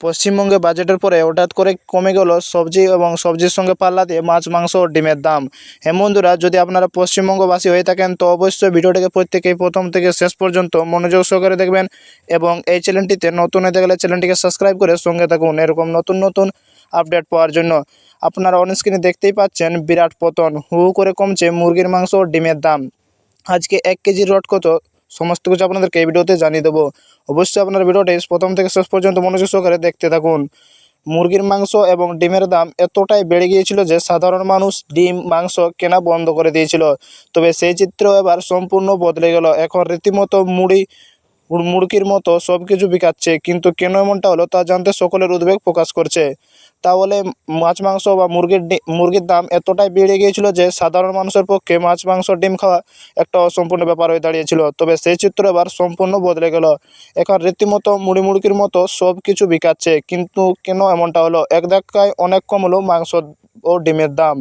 পশ্চিমবঙ্গে বাজেটের পরে হঠাৎ করে কমে গেল সবজি এবং সবজির সঙ্গে পাল্লা দিয়ে মাছ, মাংস ও ডিমের দাম। হ্যাঁ বন্ধুরা, যদি আপনারা পশ্চিমবঙ্গবাসী হয়ে থাকেন, তো অবশ্যই ভিডিওটিকে প্রত্যেকেই প্রথম থেকে শেষ পর্যন্ত মনোযোগ সহকারে দেখবেন এবং এই চ্যানেলটিতে নতুন হয়ে গেলে চ্যানেলটিকে সাবস্ক্রাইব করে সঙ্গে থাকুন এরকম নতুন নতুন আপডেট পাওয়ার জন্য। আপনারা অন স্ক্রিনে দেখতেই পাচ্ছেন বিরাট পতন। হু করে কমছে মুরগির মাংস ও ডিমের দাম। আজকে এক কেজির রড কত? সমস্ত কিছু আপনাদেরকে এই ভিডিওতে জানিয়ে দেবো। অবশ্যই আপনার ভিডিওটি প্রথম থেকে শেষ পর্যন্ত মনোযোগ সহকারে দেখতে থাকুন। মুরগির মাংস এবং ডিমের দাম এতটাই বেড়ে গিয়েছিল যে সাধারণ মানুষ ডিম, মাংস কেনা বন্ধ করে দিয়েছিল। তবে সেই চিত্র এবার সম্পূর্ণ বদলে গেল। এখন রীতিমতো মুড়ি মুরগির মতো সব কিছু বিকাচ্ছে। কিন্তু কেন এমনটা হলো তা জানতে সকলের উদ্বেগ প্রকাশ করছে। তাহলে মাছ, মাংস বা মুরগির মুরগির দাম এতটাই বেড়ে গিয়েছিল যে সাধারণ মানুষের পক্ষে মাছ, মাংস, ডিম খাওয়া একটা অসম্পূর্ণ ব্যাপার হয়ে দাঁড়িয়েছিল। তবে সেই চিত্র এবার সম্পূর্ণ বদলে গেল। এখন রীতিমতো মুড়ি মুরগির মতো সব কিছু বিকাচ্ছে। কিন্তু কেন এমনটা হলো? এক ধাক্কায় অনেক কম হলো মাংস ও ডিমের দাম।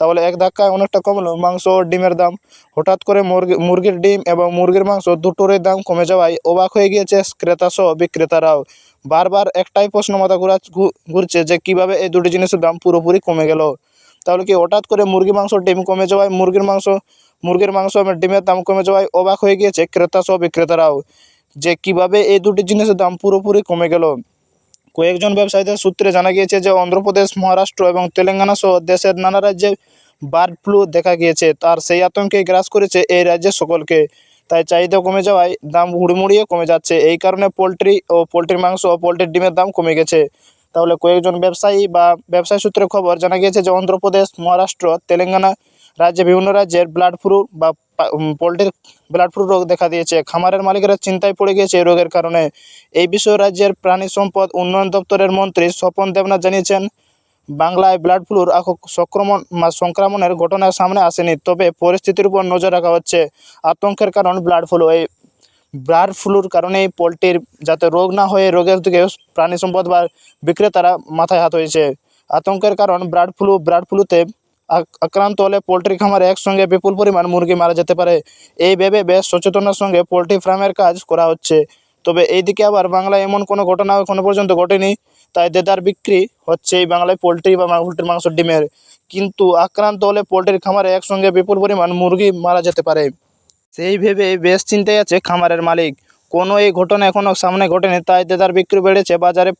তাহলে এক ধাক্কায় অনেকটা কম হলো মাংস ডিমের দাম। হঠাৎ করে মুরগি মুরগির ডিম এবং মুরগির মাংস দুটোরই দাম কমে যাওয়ায় অবাক হয়ে গিয়েছে ক্রেতাসহ বিক্রেতারাও। বারবার একটাই প্রশ্ন মাথা ঘুরা ঘুরছে যে কীভাবে এই দুটি জিনিসের দাম পুরোপুরি কমে গেল। তাহলে কি হঠাৎ করে মুরগি মাংস ডিম কমে যাওয়ায় মুরগির মাংস মুরগির মাংস এবং ডিমের দাম কমে যাওয়ায় অবাক হয়ে গিয়েছে ক্রেতাসহ বিক্রেতারাও। যে কীভাবে এই দুটি জিনিসের দাম পুরোপুরি কমে গেল। কয়েকজন ব্যবসায়ীদের সূত্রে জানা গিয়েছে যে অন্ধ্রপ্রদেশ, মহারাষ্ট্র এবং তেলেঙ্গানা সহ দেশের নানা রাজ্যে বার্ড ফ্লু দেখা গিয়েছে। তার সেই আতঙ্কে গ্রাস করেছে এই রাজ্যের সকলকে। তাই চাহিদা কমে যাওয়ায় দাম হুড়মুড়িয়ে কমে যাচ্ছে। এই কারণে পোলট্রি ও পোলট্রির মাংস ও পোলট্রির ডিমের দাম কমে গেছে। তাহলে কয়েকজন ব্যবসায়ী বা ব্যবসায়ী সূত্রে খবর জানা গিয়েছে যে অন্ধ্রপ্রদেশ, মহারাষ্ট্র, তেলেঙ্গানা রাজ্যে বিভিন্ন রাজ্যের ব্লাড ফ্লু বা পোলট্রির ব্লাড ফ্লু রোগ দেখা দিয়েছে। খামারের মালিকেরা চিন্তায় পড়ে গিয়েছে এই রোগের কারণে। এই বিষয়ে রাজ্যের প্রাণী সম্পদ উন্নয়ন দপ্তরের মন্ত্রী স্বপন দেবনাথ জানিয়েছেন, বাংলায় ব্লাড ফ্লুর সংক্রমণ বা সংক্রমণের ঘটনা সামনে আসেনি, তবে পরিস্থিতির উপর নজর রাখা হচ্ছে। আতঙ্কের কারণ ব্লাড ফ্লু এই বার্ড ফ্লুর কারণেই পোলট্রির যাতে রোগ না হয়ে, রোগের দিকে প্রাণী সম্পদ বা বিক্রেতারা মাথায় হাত হয়েছে। আতঙ্কের কারণ বার্ড ফ্লু বার্ড ফ্লুতে আক- আক্রান্ত হলে পোলট্রি খামারে একসঙ্গে বিপুল পরিমাণ মুরগি মারা যেতে পারে। এই ভেবে বেশ সচেতনার সঙ্গে পোলট্রি ফার্মের কাজ করা হচ্ছে। তবে এইদিকে আবার বাংলায় এমন কোনো ঘটনা এখনও পর্যন্ত ঘটেনি, তাই দেদার বিক্রি হচ্ছে এই বাংলায় পোলট্রি বা পোলট্রির মাংস ডিমের। কিন্তু আক্রান্ত হলে পোলট্রির খামারে একসঙ্গে বিপুল পরিমাণ মুরগি মারা যেতে পারে। সেই ভেবে বেশ চিন্তায় আছে খামারের মালিক। কোনো এই ঘটনা এখনও সামনে ঘটেনি, তাই দেদার বিক্রি বেড়েছে। বাজারে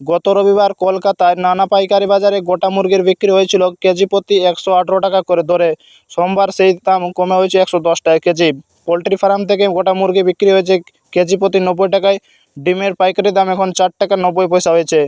গত রবিবার কলকাতায় নানা পাইকারি বাজারে গোটা মুরগির বিক্রি হয়েছিল কেজি প্রতি একশো আঠেরো টাকা করে ধরে সোমবার সেই দাম কমে হয়েছে একশো দশ টাকা কেজি। পোলট্রি ফার্ম থেকে গোটা মুরগি বিক্রি হয়েছে কেজি প্রতি নব্বই টাকায়। ডিমের পাইকারি দাম এখন চার টাকা নব্বই পয়সা হয়েছে।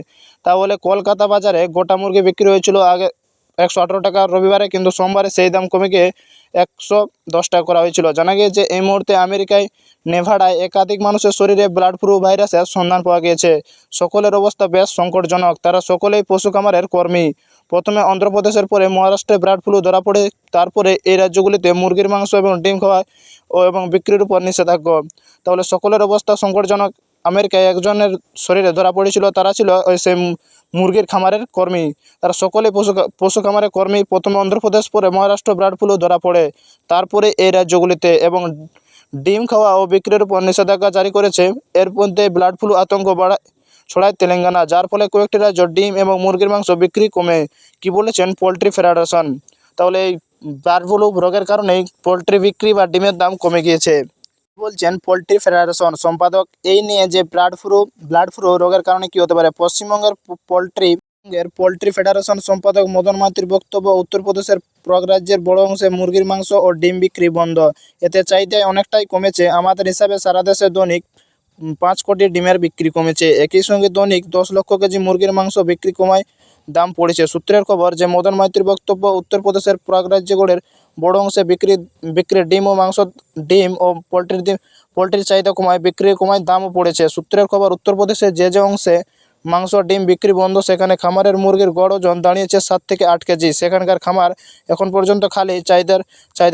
তাহলে কলকাতা বাজারে গোটা মুরগি বিক্রি হয়েছিল আগে একশো আঠেরো টাকা রবিবারে, কিন্তু সোমবারে সেই দাম কমে গিয়ে একশো দশ টাকা করা হয়েছিল। জানা গিয়েছে, এই মুহূর্তে আমেরিকায়, নেভাডায় একাধিক মানুষের শরীরে ব্লাড ফ্লু ভাইরাসের সন্ধান পাওয়া গিয়েছে। সকলের অবস্থা বেশ সংকটজনক। তারা সকলেই পশু খামারের কর্মী। প্রথমে অন্ধ্রপ্রদেশের পরে মহারাষ্ট্রে ব্লাড ফ্লু ধরা পড়ে, তারপরে এই রাজ্যগুলিতে মুরগির মাংস এবং ডিম খাওয়া ও এবং বিক্রির উপর নিষেধাজ্ঞা। তাহলে সকলের অবস্থা সংকটজনক। আমেরিকায় একজনের শরীরে ধরা পড়েছিল, তারা ছিল ওই সেই মুরগির খামারের কর্মী। তারা সকলেই পশু পশু খামারের কর্মী। প্রথমে অন্ধ্রপ্রদেশ, পরে মহারাষ্ট্র ব্লাড ফ্লু ধরা পড়ে। তারপরে এই রাজ্যগুলিতে এবং ডিম খাওয়া ও বিক্রির উপর নিষেধাজ্ঞা জারি করেছে। এর মধ্যে ব্লাড ফ্লু আতঙ্ক বাড়ায় ছড়ায় তেলেঙ্গানা, যার ফলে কয়েকটি রাজ্য ডিম এবং মুরগির মাংস বিক্রি কমে, কি বলেছেন পোলট্রি ফেডারেশন? তাহলে এই বার্ড ফ্লু রোগের কারণেই পোলট্রি বিক্রি বা ডিমের দাম কমে গিয়েছে। বলছেন পোলট্রি ফেডারেশন সম্পাদক, এই নিয়ে যে ব্লাড ফ্লু ব্লাড ফ্লু রোগের কারণে কি হতে পারে? পশ্চিমবঙ্গের পোলট্রি এর পোলট্রি ফেডারেশন সম্পাদক মদন মাতির বক্তব্য, উত্তরপ্রদেশের প্রগ রাজ্যের বড় অংশে মুরগির মাংস ও ডিম বিক্রি বন্ধ। এতে চাহিদায় অনেকটাই কমেছে। আমাদের হিসাবে সারা দেশে দৈনিক পাঁচ কোটি ডিমের বিক্রি কমেছে। একই সঙ্গে দৈনিক দশ লক্ষ কেজি মুরগির মাংস বিক্রি কমায় দাম পড়েছে। সূত্রের খবর যে, মদন মাইতির বক্তব্য, উত্তরপ্রদেশের প্রাগ রাজ্যগুলির বড় অংশে বিক্রি, বিক্রির ডিম ও মাংস, ডিম ও পোলট্রির ডিম, পোলট্রির চাহিদা কমায় বিক্রি কমায় দামও পড়েছে। সূত্রের খবর উত্তরপ্রদেশের যে যে অংশে মাংস, ডিম বিক্রি বন্ধ, সেখানে খামারের মুরগির গড় ওজন দাঁড়িয়েছে সাত থেকে আট কেজি। সেখানকার খামার এখন পর্যন্ত খালি, চাহিদার, চাহিদা